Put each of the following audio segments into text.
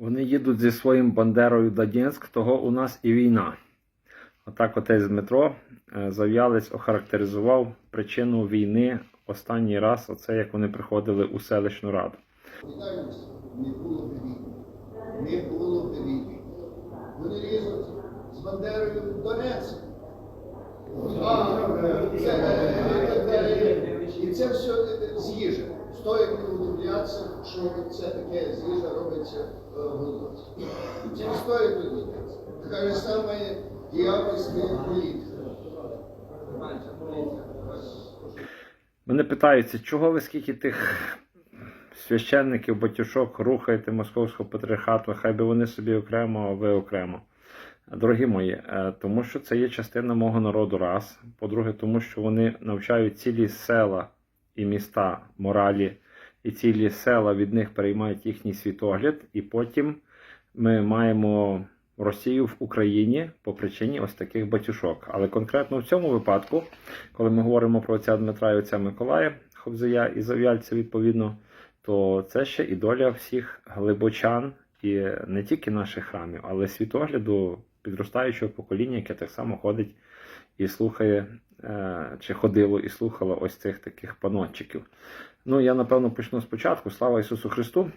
Вони їдуть зі своїм Бандерою Донецьк, того у нас і війна. Отак отець Дмитро е, Зав'ялець охарактеризував причину війни останній раз, оце як вони приходили у селищну раду. Не було б війни. Не було б війни. Вони лізуть з Бандерою Донецьк. Е, е, і це все з їжі. Стоїть не удивлятися, що це таке з їжа робиться в Луганську. Це не стоїть удивлятися. Така ж сама діявольська політика. Мене питаються, чого ви скільки тих священників, батюшок рухаєте московського патріархату, хай би вони собі окремо, а ви окремо. Дорогі мої, е, тому що це є частина мого народу раз. По-друге, тому що вони навчають цілі села і міста моралі, і цілі села від них переймають їхній світогляд, і потім ми маємо Росію в Україні по причині ось таких батюшок. Але конкретно в цьому випадку, коли ми говоримо про отця Дмитра і отця Миколая Хобзия і Зав'яльця, відповідно, то це ще і доля всіх глибочан, і не тільки наших храмів, але світогляду підростаючого покоління, яке так само ходить і слухає, е, чи ходило і слухало ось цих таких панотчиків. Ну, я напевно почну спочатку. Слава Ісусу Христу!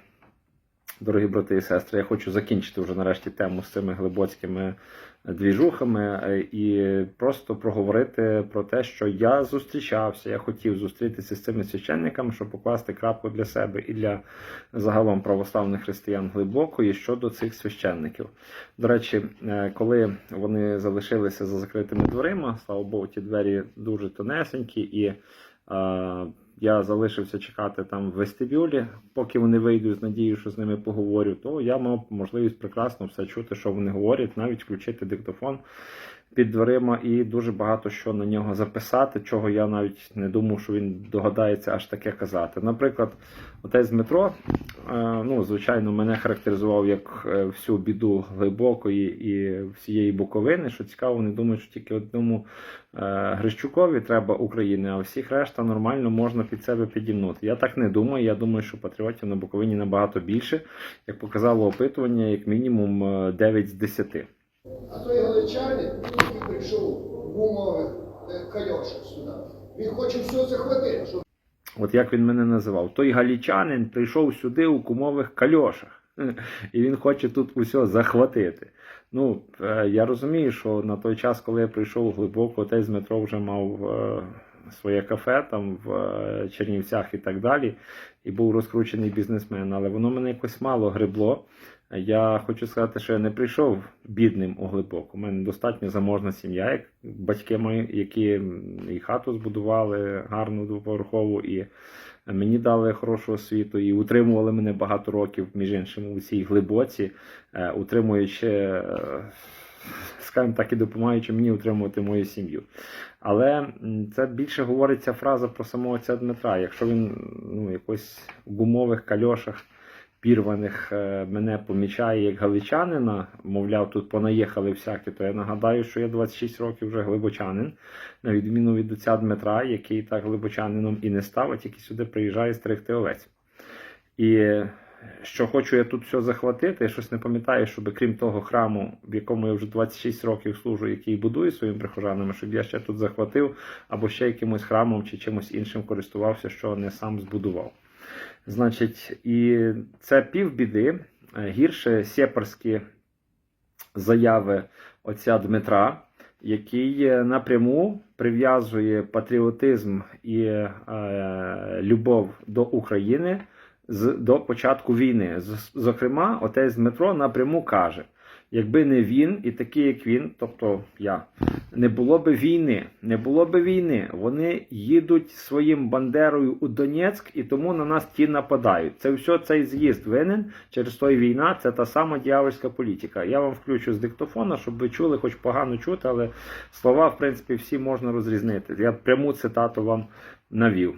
Дорогі брати і сестри, я хочу закінчити вже нарешті тему з цими глибоцькими двіжухами е, і просто проговорити про те, що я зустрічався, я хотів зустрітися з цими священниками, щоб покласти крапку для себе і для загалом православних християн глибокої щодо цих священників. До речі, е, коли вони залишилися за закритими дверима, слава Богу, ті двері дуже тонесенькі і. Я залишився чекати там в вестибюлі, поки вони вийдуть з надією, що з ними поговорю, то я мав можливість прекрасно все чути, що вони говорять, навіть включити диктофон під дверима і дуже багато що на нього записати, чого я навіть не думав, що він догадається аж таке казати. Наприклад, отець Дмитро, е, ну, звичайно, мене характеризував як е, всю біду глибокої і всієї Буковини. Що цікаво, вони думають, що тільки одному е, Грищукові треба України, а всіх решта нормально можна під себе підімнути. Я так не думаю. Я думаю, що патріотів на Буковині набагато більше, як показало опитування, як мінімум е, 9 з 10. А той галичанин, який прийшов в умовах е, кальошах сюди, він хоче все захватити, щоб От як він мене називав, той галічанин прийшов сюди у кумових кальошах, і він хоче тут усе захватити. Ну, е, я розумію, що на той час, коли я прийшов глибоко, отець Дмитро вже мав е, своє кафе там в Чернівцях і так далі, і був розкручений бізнесмен, але воно мене якось мало грибло. Я хочу сказати, що я не прийшов бідним у глибоко. У мене достатньо заможна сім'я, як батьки мої, які і хату збудували гарну двоповерхову, і мені дали хорошу освіту, і утримували мене багато років, між іншим, у цій глибоці, е, утримуючи, е, скажімо так, і допомагаючи мені утримувати мою сім'ю. Але це більше говорить ця фраза про самого отця Дмитра. Якщо він ну, якось в гумових кальошах пірваних е, мене помічає як галичанина, мовляв, тут понаїхали всякі, то я нагадаю, що я 26 років вже глибочанин, на відміну від отця Дмитра, який так глибочанином і не став, а тільки сюди приїжджає стригти овець. І що хочу я тут все захватити, я щось не пам'ятаю, щоб крім того храму, в якому я вже 26 років служу, який будую своїм прихожанами, щоб я ще тут захватив, або ще якимось храмом чи чимось іншим користувався, що не сам збудував. Значить, і це півбіди. Е, Гірше сепарські заяви отця Дмитра, який е, напряму прив'язує патріотизм і е, любов до України з, до початку війни. З- Зокрема, отець Дмитро напряму каже: якби не він і такі, як він, тобто я, не було би війни, не було би війни. Вони їдуть своїм бандерою у Донецьк і тому на нас ті нападають. Це все цей з'їзд винен через той війна. Це та сама дьявольська політика. Я вам включу з диктофона, щоб ви чули, хоч погано чути, але слова, в принципі, всі можна розрізнити. Я пряму цитату вам навів.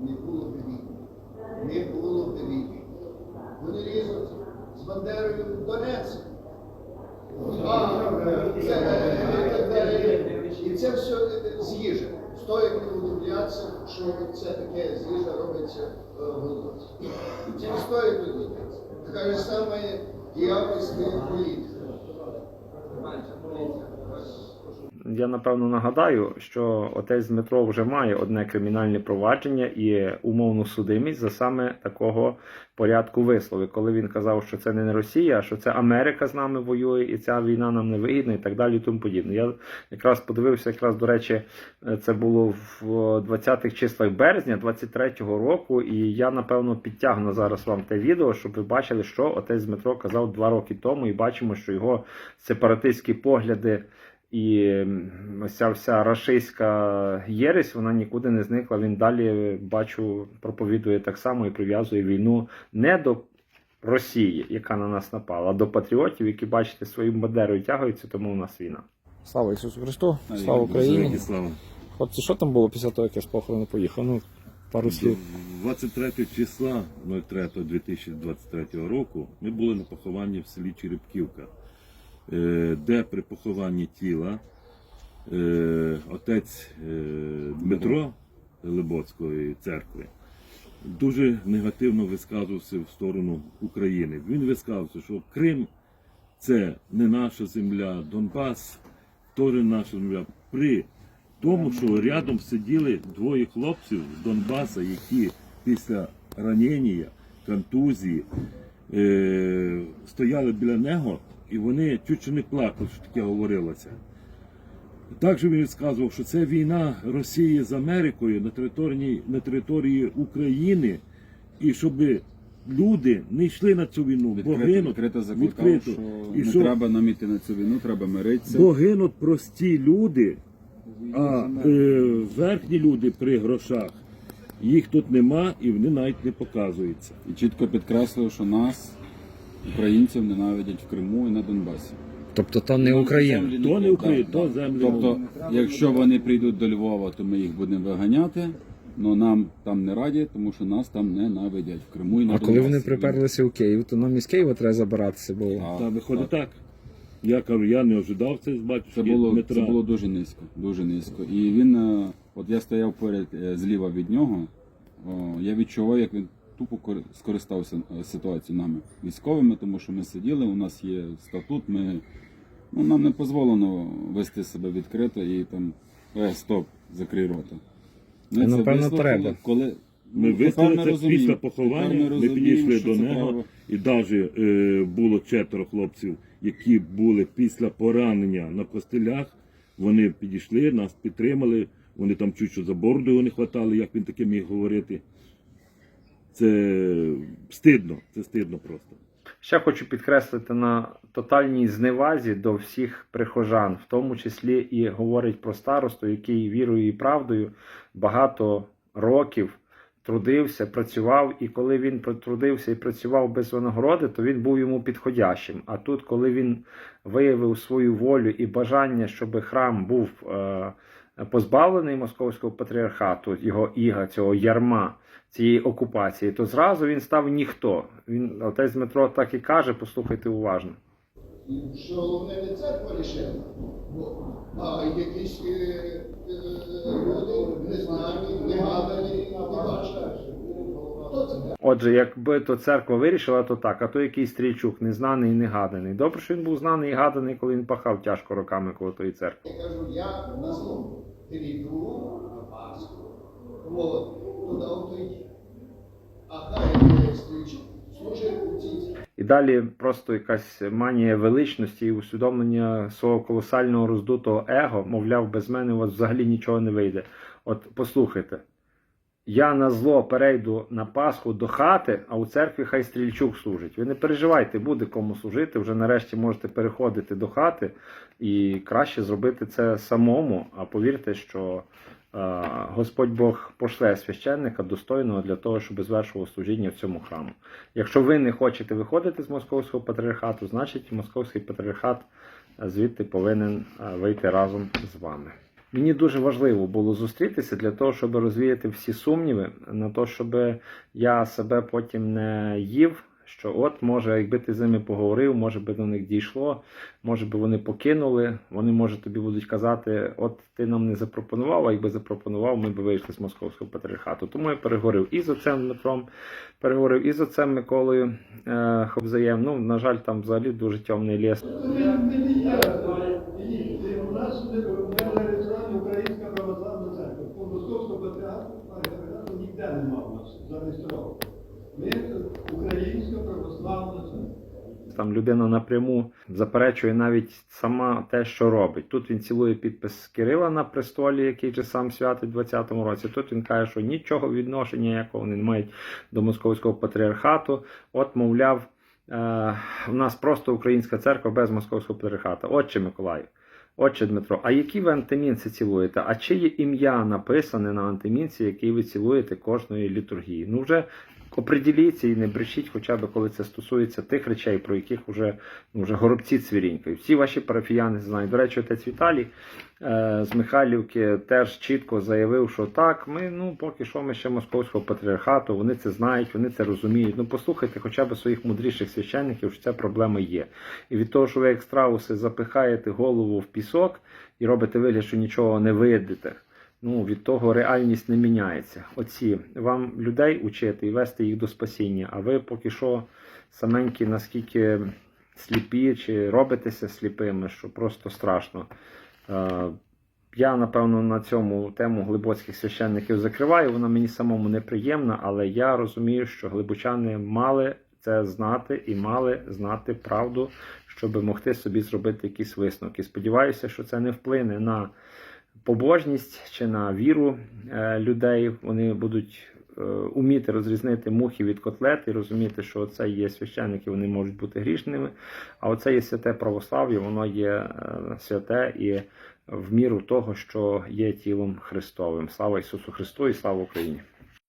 Не було б війни. Не було б війни. Вони лізуть Бандерою Донецьк. А, це, е, і це все з їжі. Стоїть не удивлятися, що це таке з їжа робиться в в І Це не стоїть удивлятися. Така ж сама якісна політика. Я напевно нагадаю, що отець Дмитро вже має одне кримінальне провадження і умовну судимість за саме такого порядку вислови, коли він казав, що це не Росія, а що це Америка з нами воює, і ця війна нам не вигідна, і так далі. І тому подібне. Я якраз подивився, якраз до речі, це було в 20-х числах березня 23-го року, і я напевно підтягну зараз вам те відео, щоб ви бачили, що отець Дмитро казав два роки тому, і бачимо, що його сепаратистські погляди. І ось ця вся рашистська єресь, вона нікуди не зникла. Він далі бачу, проповідує так само і прив'язує війну не до Росії, яка на нас напала, а до патріотів, які бачите своїм бандерою тягуються, тому у нас війна. Слава Ісусу Христу! Слава Україні! Слава. Хлопці, що там було після того, як я з похорону поїхав? Ну, пару слів. 23 числа 03.2023 року ми були на похованні в селі Черепківка, де при похованні тіла е, отець е, Дмитро Лебоцької церкви дуже негативно висказувався в сторону України. Він висказувався, що Крим це не наша земля, Донбас теж наша земля. При тому, що рядом сиділи двоє хлопців з Донбаса, які після ранення, контузії е, стояли біля нього, і вони чуть чи не плакали, що таке говорилося. Також він сказав, що це війна Росії з Америкою на території, на території України, і щоб люди не йшли на цю війну, бо гинуть, відкрито закликав, відкрито. що І не що? треба нам іти на цю війну, треба миритися. Бо гинуть прості люди, а е, верхні люди при грошах, їх тут нема і вони навіть не показуються. І чітко підкреслив, що нас, українців, ненавидять в Криму і на Донбасі. Тобто то не Україна. Землі То не Україна, да. то землі. Тобто, якщо вони прийдуть до Львова, то ми їх будемо виганяти, але нам там не раді, тому що нас там ненавидять в Криму і на А Донбасі. коли вони приперлися у Київ, то нам із Києва треба забиратися. А, Та виходить так. Я кажу, я не ожидав це з Це батюшки було, Дмитра. це було дуже низько, дуже низько. І він, е, от я стояв поряд е, зліва від нього, о, я відчував, як він тупо скористався е, ситуацією нами, військовими, тому що ми сиділи, у нас є статут, ми, ну, нам не дозволено вести себе відкрито і там, е, стоп, закрий рота. Ми Ну, це напевно, треба. Коли, Ми ну, виставили це розуміємо, після поховання, ми, підійшли до нього, треба. і навіть е, було четверо хлопців, які були після поранення на костелях. Вони підійшли, нас підтримали. Вони там чуть що за бороду його не хватали, як він таке міг говорити. Це стидно, це стидно просто. Ще хочу підкреслити на тотальній зневазі до всіх прихожан, в тому числі і говорить про старосту, який вірою і правдою багато років трудився, працював, і коли він трудився і працював без винагороди, то він був йому підходящим. А тут, коли він виявив свою волю і бажання, щоб храм був е, позбавлений московського патріархату, його іга, цього ярма, цієї окупації, то зразу він став ніхто. Він отець Дмитро так і каже, послухайте уважно. Що головне не церква лише, а якісь е, е, люди незнані, негадані, не бачать. Хто це? Отже, якби то церква вирішила, то так, а то якийсь стрільчук, незнаний і негаданий. Добре, що він був знаний і гаданий, коли він пахав тяжко роками коло тої церкви. Я кажу, я на злому перейду на Пасху. От, туди ото. А хай Стрільчук служить у цій. І далі просто якась манія величності і усвідомлення свого колосального роздутого его, мовляв, без мене у вас взагалі нічого не вийде. От послухайте. Я на зло перейду на Пасху до хати, а у церкві хай стрільчук служить. Ви не переживайте, буде кому служити. Вже нарешті можете переходити до хати і краще зробити це самому. А повірте, що е, Господь Бог пошле священника достойного для того, щоб звершував служіння в цьому храму. Якщо ви не хочете виходити з московського патріархату, значить московський патріархат е, звідти повинен е, вийти разом з вами. Мені дуже важливо було зустрітися для того, щоб розвіяти всі сумніви на те, щоб я себе потім не їв, Що от, може, якби ти з ними поговорив, може би до них дійшло, може би вони покинули, вони, може, тобі будуть казати, от ти нам не запропонував, а якби запропонував, ми б вийшли з московського патріархату. Тому я переговорив і з отцем Дмитром, переговорив і з отцем Миколою е, Хобзаєм. Ну, на жаль, там взагалі дуже темний ліс. У нас не зареєстрована Українська православна церква. По Московського патріархату патріархату ніде нема у нас Ми Українська православна. Там людина напряму заперечує навіть сама те, що робить. Тут він цілує підпис Кирила на престолі, який же сам святить в 20-му році. Тут він каже, що нічого відношення якого не мають до московського патріархату. От, мовляв, е, в нас просто українська церква без московського патріархату. Отче Миколаю. Отче Дмитро, а які ви антимінці цілуєте? А чи є ім'я написане на антимінці, який ви цілуєте кожної літургії? Ну вже оприділіться і не брешіть, хоча б коли це стосується тих речей, про яких вже, ну, вже горобці цвірінькають. Всі ваші парафіяни знають. До речі, отець Віталій е, з Михайлівки теж чітко заявив, що так, ми ну поки що ми ще московського патріархату, вони це знають, вони це розуміють. Ну послухайте хоча б своїх мудріших священників, що ця проблема є. І від того, що ви як страуси запихаєте голову в пісок і робите вигляд, що нічого не видите. Ну, від того реальність не міняється. Оці вам людей учити і вести їх до спасіння, а ви поки що саменькі наскільки сліпі чи робитеся сліпими, що просто страшно. Е, Я, напевно, на цьому тему глибоцьких священників закриваю. Вона мені самому неприємна, але я розумію, що глибочани мали це знати і мали знати правду, щоб могти собі зробити якісь висновки. Сподіваюся, що це не вплине на побожність чи на віру е, людей. Вони будуть е, уміти розрізнити мухи від котлет і розуміти, що це є священники, вони можуть бути грішними. А оце є святе православ'я, воно є е, святе і в міру того, що є тілом Христовим. Слава Ісусу Христу і слава Україні!